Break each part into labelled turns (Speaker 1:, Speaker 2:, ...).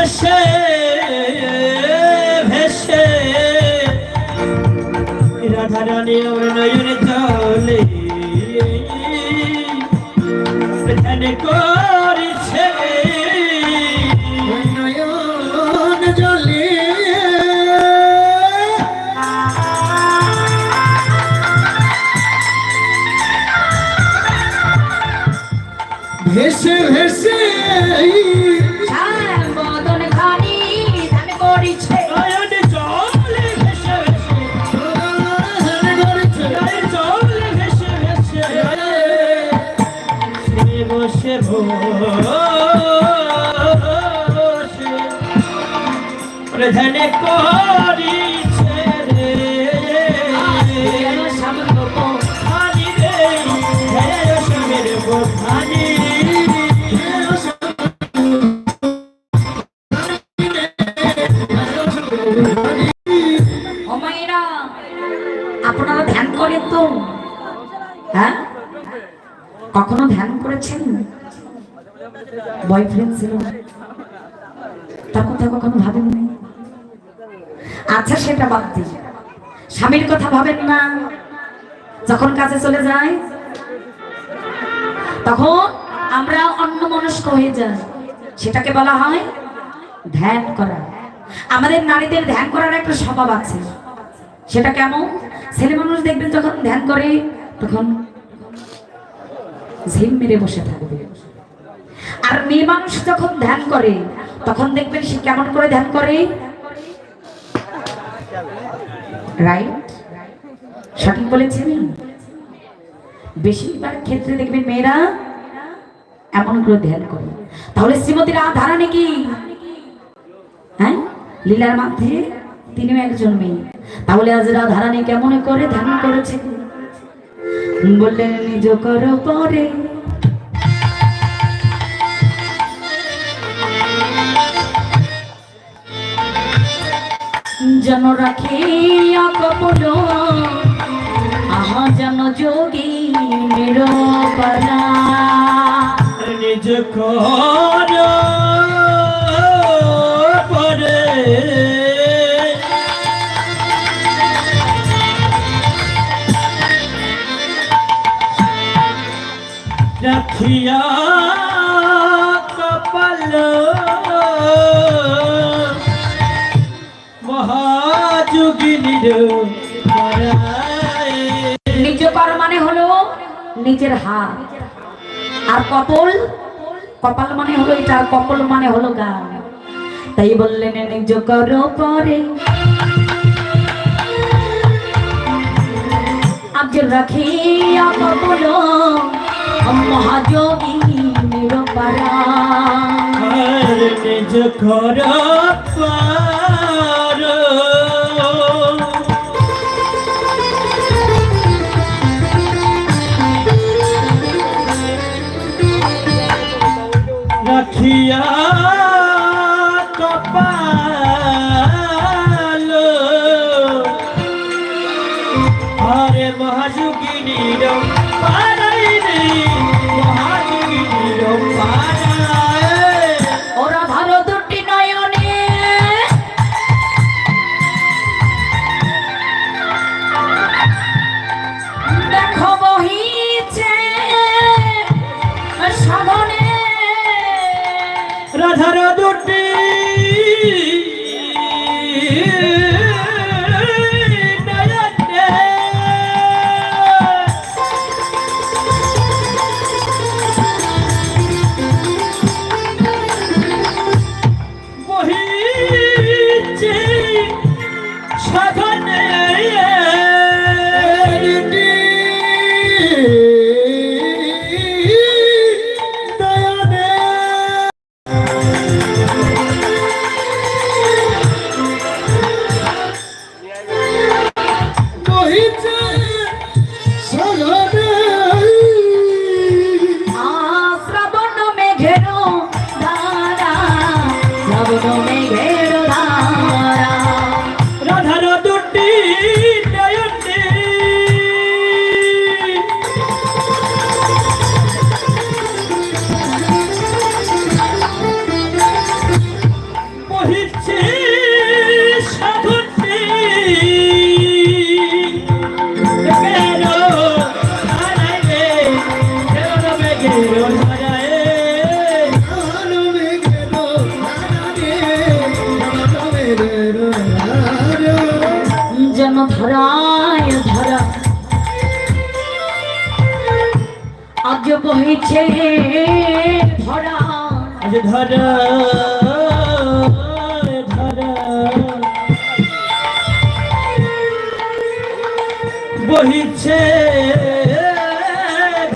Speaker 1: ভেসে ভেসে। রাধা রানী ওর নয়নে জলে। ধ্যান করেছে।
Speaker 2: নয়ন
Speaker 3: ভেসে ভেসে।
Speaker 1: বসে ওরে
Speaker 2: ছিল? তার কথা কখনো ভাবেন নাই। আচ্ছা সেটা বাদ দিই স্বামীর কথা ভাবেন না। যখন কাজে চলে যায়, তখন আমরা অন্য মনস্ক হয়ে যাই। সেটাকে বলা হয় ধ্যান করা। আমাদের নারীদের ধ্যান করার একটা স্বভাব আছে। সেটা কেমন? ছেলে মানুষ দেখবেন যখন ধ্যান করে, তখন ঝিম মেরে বসে থাকবে। আর মেয়ে মানুষ যখন ধ্যান করে, তখন দেখবেন সে কেমন করে ধ্যান করে? রাইট সঠিক বলেছেন? বেশিরভাগ ক্ষেত্রে দেখবেন মেয়েরা এমন করে ধ্যান করে। তাহলে শ্রীমতী রাধারানী কি হ্যাঁ? লীলার মধ্যে তিনিও একজন মেয়ে। তাহলে আজ রাধারানী কেমন করে ধ্যান করেছে বললেন, নিজ কর পরে যেন রাখি কপল আহা যেন যোগী নিরপনা
Speaker 1: নিজ কর
Speaker 2: নিজের হাত। আর কপল? কপাল মানে হলো এটা, কপল মানে হলো গান। তাই বললেন নিজ কর পরে। আজ রাখি কপল মহাযোগী নিরপরা
Speaker 1: আর নিজ পার। রাখিয়া
Speaker 2: Yeah. কহিছে বহিছে ধরা।
Speaker 1: আজ ধরা ধরা। বহিছে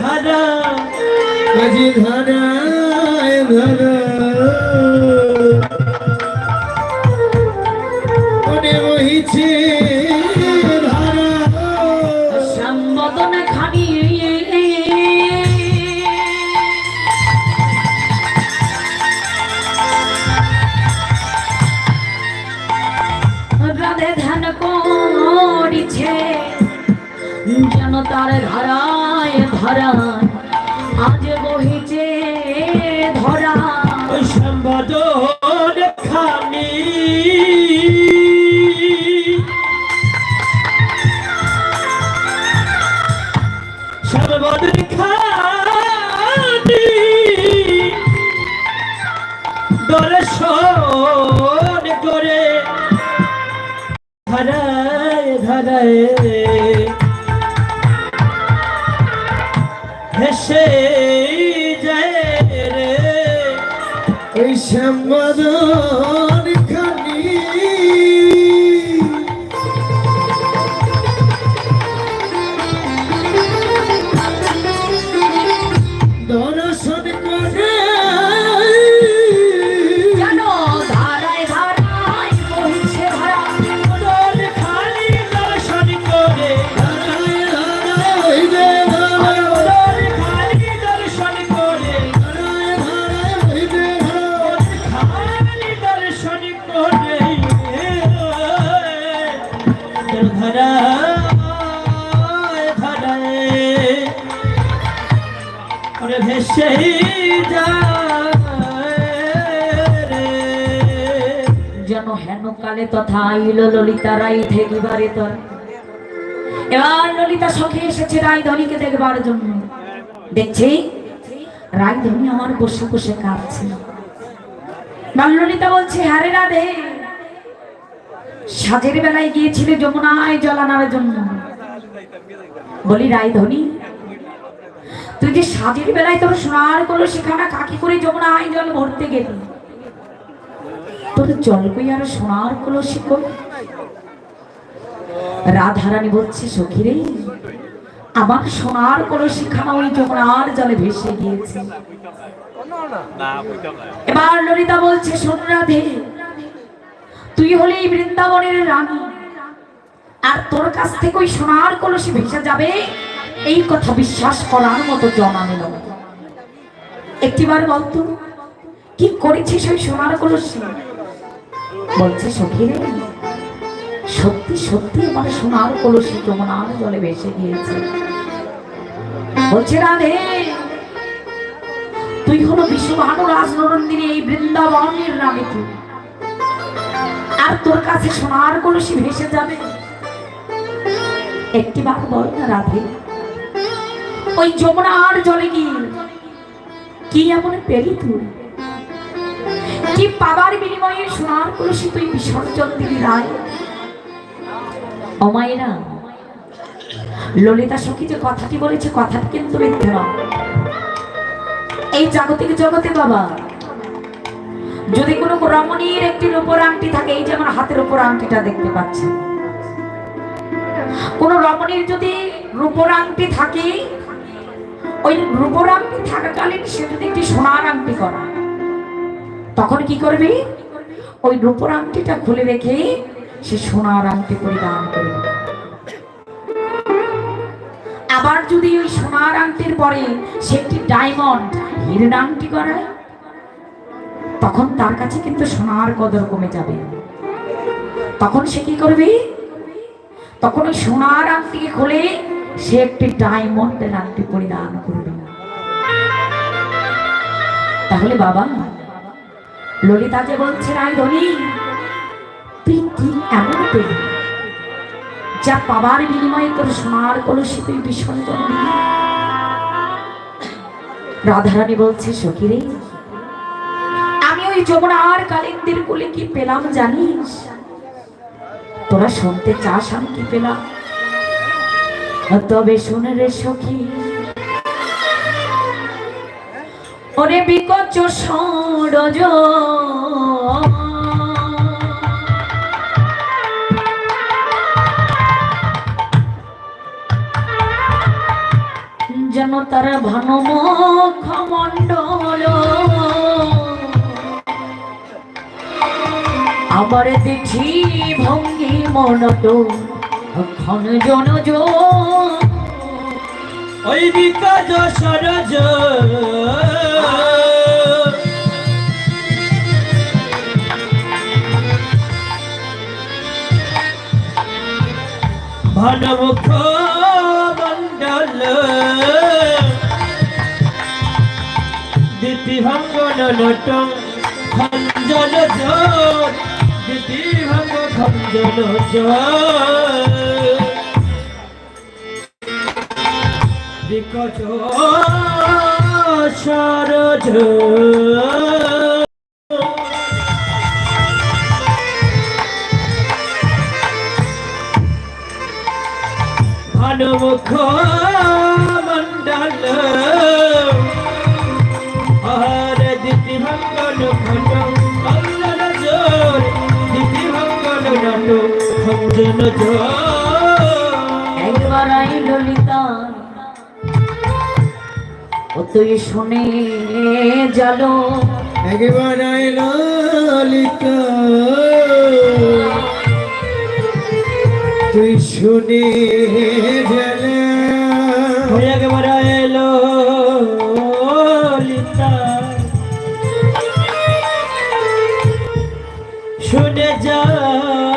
Speaker 1: ধরা। আজ ধরা ধরা।
Speaker 2: যেন তার ধারায় ধারায় আজ বহিছে
Speaker 1: হেসে যে রে। ওই সম্বোধন
Speaker 2: যেন হেন কালে তথা আইল ললিতা রাই ঠেকিবারে তোর। এবার ললিতা সখে এসেছে রায়ধনীকে দেখবার জন্য। দেখছি রায়ধনী আমার বসে বসে কাঁদছে। ললিতা বলছে হারে রাধে, সাজের বেলায় গিয়েছিলে যমুনায় জল আনার জন্য। বলি রায়ধনী তুই যে সাজের বেলায় তোর সোনার করল সেখানে কাকি করে যমুনায় জল ভরতে গেলি। তোর জল কই আর সোনার কলসি কই? রাধারানী বলছে, সখী রে, আমার সোনার কলসি খানা ওই যমুনার জলে ভেসে গিয়েছে। এবার ললিতা বলছে, শোন রাধে, তুই হলে এই বৃন্দাবনের রানী। আর তোর কাছ থেকে ওই সোনার কলসি ভেসে যাবে এই কথা বিশ্বাস করার মতো জমা নিল। একটিবার বলতো কি করেছিস ওই সোনার কলসি বলছে, সখী রে, সত্যি সত্যি আমার সোনার কলসি যমুনার জলে ভেসে গিয়েছে। বলছে রাধে তুই হলো বিশ্বভানু রাজনন্দিনী এই বৃন্দাবনের রানী তুই। আর তোর কাছে সোনার কলসি ভেসে যাবে। একটি বার বল না রাধে ওই যমুনার জলে গিয়ে। কি এমন পেলি তুই? কি পাবার বিনিময়ে সোনার কলসি তুই বিসর্জন দিলি রায়? অমায়না ললিতা সখী যে কথাটি বলেছে, কথাটি কিন্তু মিথ্যে। নয় এই জাগতিক জগতে বাবা, যদি কোনো রমণীর একটি রূপর আংটি থাকে, এই যে আমার হাতের উপর আংটিটা দেখতে পাচ্ছি কোন রমণীর যদি রূপর আংটি থাকে ওই রূপর আংটি থাকাকালীন সে যদি একটি সোনার আংটি করা তখন কি করবে? ওই রূপর আংটিটা খুলে রেখে সে সোনার আংটি পরিধান করবে। আবার যদি ওই সোনার আংটির পরে সে একটি ডায়মন্ড হিরের আংটি করায়, তখন তার কাছে কিন্তু সোনার কদর কমে যাবে। তখন সে কি করবে? তখন ওই সোনার আংটিকে খুলে সে একটি ডায়মন্ডের আংটি পরিধান করবে তাহলে বাবা, ললিতা যে বলছে, রায় ধনী কি এমন পেলি যা পাবার বিনিময়ে তোর সোনার কলসি তুই বিসর্জন দিলি রাধারানী বলছে সখীরে আমি ওই যমুনার কালিন্দির কুলে কি পেলাম জানিস? তোরা শুনতে চাস আমি কি পেলাম? তবে শুনে রে সখী। ওরে বিকচ সরজ যেন তার ভানুমুখ মণ্ডল। আবার দেখি ভঙ্গি মনত ক্ষণ জন
Speaker 1: ওই বিকাশ সরজ। ভানমুখ মণ্ডল। দিতি ভঙ্গন নটং খঞ্জন জোর। ভঙ্গ জোর বিকট সরজ ভানুমুখ মণ্ডল আর দিতি ভঙ্গন খণ্ড জোর
Speaker 2: আই ললিতা। ও তুই শুনে জালো।
Speaker 1: একবার ললিতা। তুই শুনে গেলে একবার এলো শুনে যালো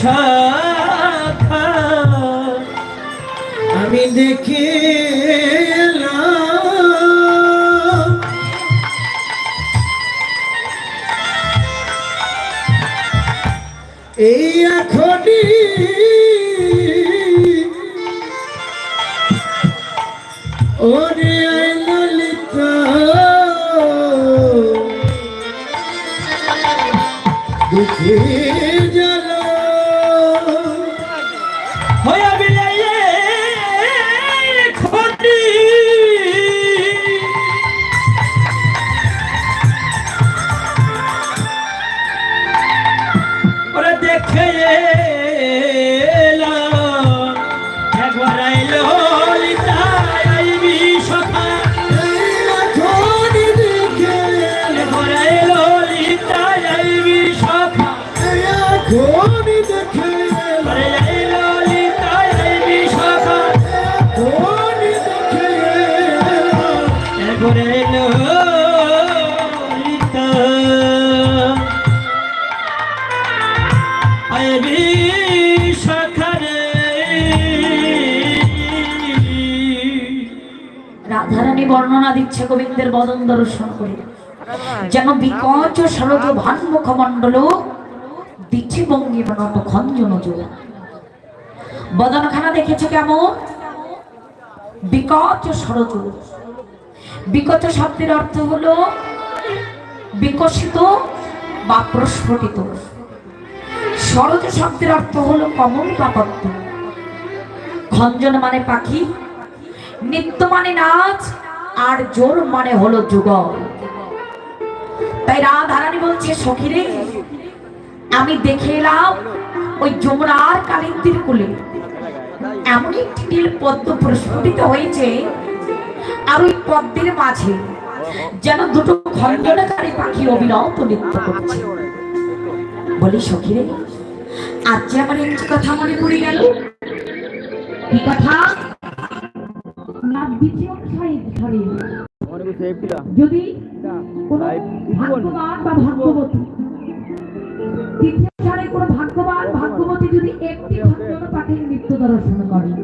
Speaker 1: বিশাখা আমি দেখি এই এখনই ওরে ললিতা। দুঃখে
Speaker 2: বর্ণনা দিচ্ছে গোবিন্দের বদন দর্শন করে। যেন বিকচ সরজ ভান্মুখ মণ্ডল দিচ্ছে বঙ্গি মনত খঞ্জন বদনখানা দেখেছ কেমন? বিকচ সরজ বিকচ শব্দের অর্থ হলো বিকশিত বা প্রস্ফুটিত। সরজ শব্দের অর্থ হলো কমল বা পদ্ম খঞ্জন মানে পাখি, নৃত্য মানে নাচ আর জোর মানে হলো যুগল। তাই রাধারানী বলছে, সখিরে, আমি দেখে এলাম ওই যমুনার কালিন্দির কুলে। এমন একটি পদ্ম প্রস্ফুটিত হয়েছে আর ওই পদ্মের মাঝে যেন দুটো খণ্ডনাকারী পাখি অবিরত নৃত্য করছে। বলি, সখীরে, আজ আমার একটি কথা মনে পড়ে গেল? কি কথা? যদি কোন ভাগ্যবান বা ভাগ্যবতী। তৃতীয় সারে কোন ভাগ্যবান ভাগ্যবতী যদি একটি ঘটনা পাখির মৃত্যু দর্শন করে।